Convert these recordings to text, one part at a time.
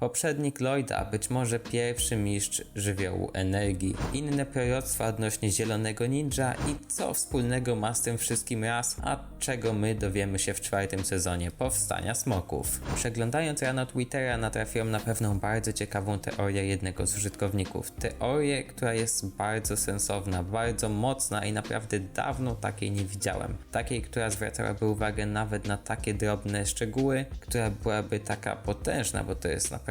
Poprzednik Lloyda, być może pierwszy mistrz żywiołu energii. Inne proroctwa odnośnie zielonego ninja i co wspólnego ma z tym wszystkim raz, a czego my dowiemy się w czwartym sezonie powstania smoków. Przeglądając rano Twittera natrafiłem na pewną bardzo ciekawą teorię jednego z użytkowników. Teorię, która jest bardzo sensowna, bardzo mocna i naprawdę dawno takiej nie widziałem. Takiej, która zwracałaby uwagę nawet na takie drobne szczegóły, która byłaby taka potężna, bo to jest naprawdę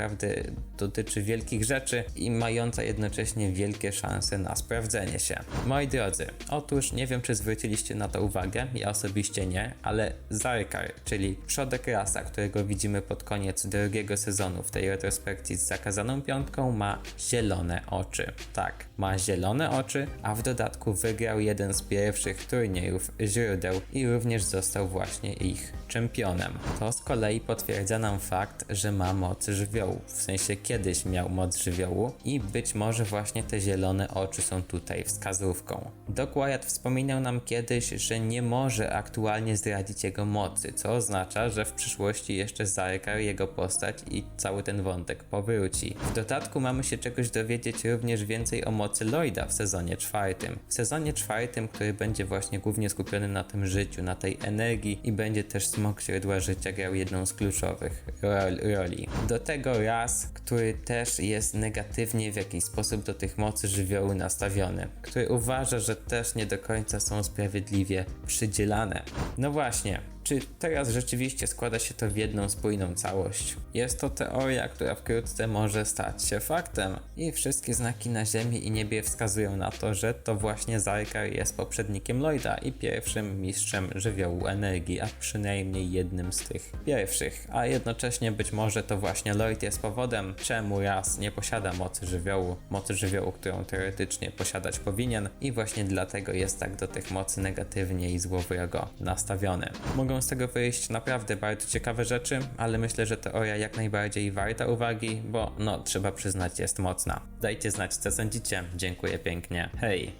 dotyczy wielkich rzeczy i mająca jednocześnie wielkie szanse na sprawdzenie się. Moi drodzy, otóż nie wiem czy zwróciliście na to uwagę, ja osobiście nie, ale Zarkar, czyli przodek rasa, którego widzimy pod koniec drugiego sezonu w tej retrospekcji z zakazaną piątką, ma zielone oczy. Tak, ma zielone oczy, a w dodatku wygrał jeden z pierwszych turniejów źródeł i również został właśnie ich czempionem. To z kolei potwierdza nam fakt, że ma moc żywiołu, w sensie kiedyś miał moc żywiołu i być może właśnie te zielone oczy są tutaj wskazówką. Doc Wyatt wspominał nam kiedyś, że nie może aktualnie zdradzić jego mocy, co oznacza, że w przyszłości jeszcze Zarkar, jego postać i cały ten wątek powróci. W dodatku mamy się czegoś dowiedzieć również więcej o mocy Lloyda w sezonie czwartym. W sezonie czwartym, który będzie właśnie głównie skupiony na tym życiu, na tej energii i będzie też smok źródła życia grał jedną z kluczowych rol, roli. Do tego raz, który też jest negatywnie w jakiś sposób do tych mocy żywiołu nastawiony, który uważa, że też nie do końca są sprawiedliwie przydzielane. No właśnie, czy teraz rzeczywiście składa się to w jedną spójną całość? Jest to teoria, która wkrótce może stać się faktem i wszystkie znaki na ziemi i niebie wskazują na to, że to właśnie Zarkar jest poprzednikiem Lloyda i pierwszym mistrzem żywiołu energii, a przynajmniej jednym z tych pierwszych, a jednocześnie być może to właśnie Lloyd jest powodem, czemu raz nie posiada mocy żywiołu, mocy żywiołu, którą teoretycznie posiadać powinien i właśnie dlatego jest tak do tych mocy negatywnie i złowrogo nastawiony. Mogą z tego wyjść naprawdę bardzo ciekawe rzeczy, ale myślę, że teoria jak najbardziej warta uwagi, bo no trzeba przyznać jest mocna. Dajcie znać co sądzicie, dziękuję pięknie, hej!